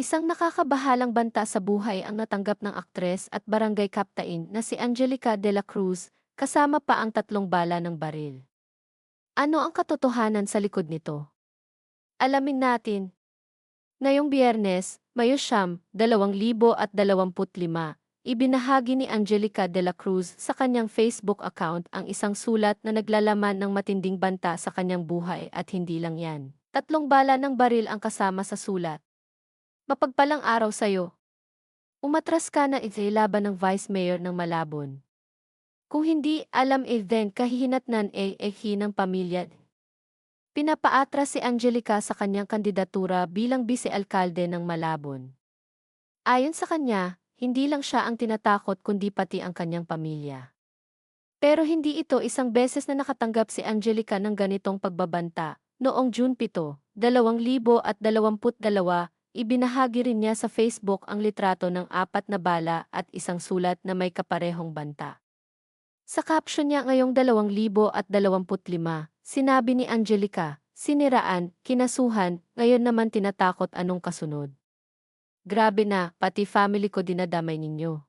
Isang nakakabahalang banta sa buhay ang natanggap ng aktres at barangay kaptain na si Angelica de la Cruz, kasama pa ang tatlong bala ng baril. Ano ang katotohanan sa likod nito? Alamin natin. Ngayong biyernes, Mayo Siyam, 2025, ibinahagi ni Angelica de la Cruz sa kanyang Facebook account ang isang sulat na naglalaman ng matinding banta sa kanyang buhay at hindi lang yan. Tatlong bala ng baril ang kasama sa sulat. Mapagpalang araw sa'yo. Umatras ka na ito'y laban ng Vice Mayor ng Malabon. Kung hindi alam eh then kahihinatnan eh eh ng pamilya. Pinapaatras si Angelica sa kanyang kandidatura bilang vice-alkalde ng Malabon. Ayon sa kanya, hindi lang siya ang tinatakot kundi pati ang kanyang pamilya. Pero hindi ito isang beses na nakatanggap si Angelica ng ganitong pagbabanta. Noong June 7, 2022, ibinahagi rin niya sa Facebook ang litrato ng apat na bala at isang sulat na may kaparehong banta. Sa caption niya ngayong 2025, sinabi ni Angelica, siniraan, kinasuhan, ngayon naman tinatakot anong kasunod. Grabe na, pati family ko dinadamay ninyo.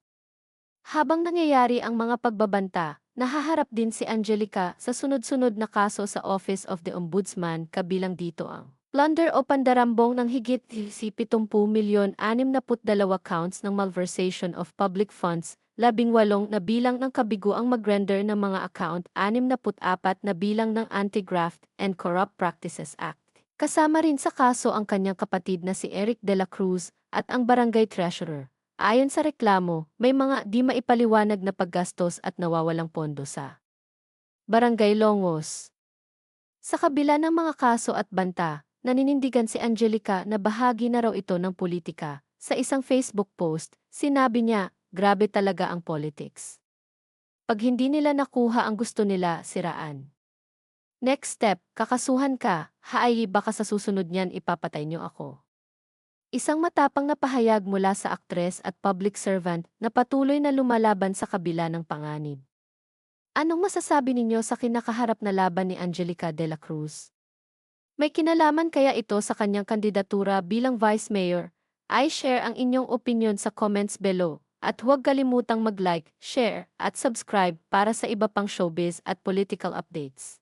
Habang nangyayari ang mga pagbabanta, nahaharap din si Angelica sa sunod-sunod na kaso sa Office of the Ombudsman kabilang dito ang plunder o pandarambong ng higit si 70 milyon 62 counts ng malversation of public funds, labing walong na bilang ng kabigo ang mag-render ng mga account, 64 na bilang ng Anti-Graft and Corrupt Practices Act. Kasama rin sa kaso ang kanyang kapatid na si Eric de la Cruz at ang barangay treasurer. Ayon sa reklamo, may mga di maipaliwanag na paggastos at nawawalang pondo sa Barangay Longos. Sa kabila ng mga kaso at banta, naninindigan si Angelica na bahagi na raw ito ng politika. Sa isang Facebook post, sinabi niya, grabe talaga ang politics. Pag hindi nila nakuha ang gusto nila, siraan. Next step, kakasuhan ka, haay baka sa susunod niyan ipapatay niyo ako. Isang matapang na pahayag mula sa aktres at public servant na patuloy na lumalaban sa kabila ng panganib. Anong masasabi ninyo sa kinakaharap na laban ni Angelica de la Cruz? May kinalaman kaya ito sa kanyang kandidatura bilang Vice Mayor? I-share ang inyong opinion sa comments below. At huwag kalimutang mag-like, share, at subscribe para sa iba pang showbiz at political updates.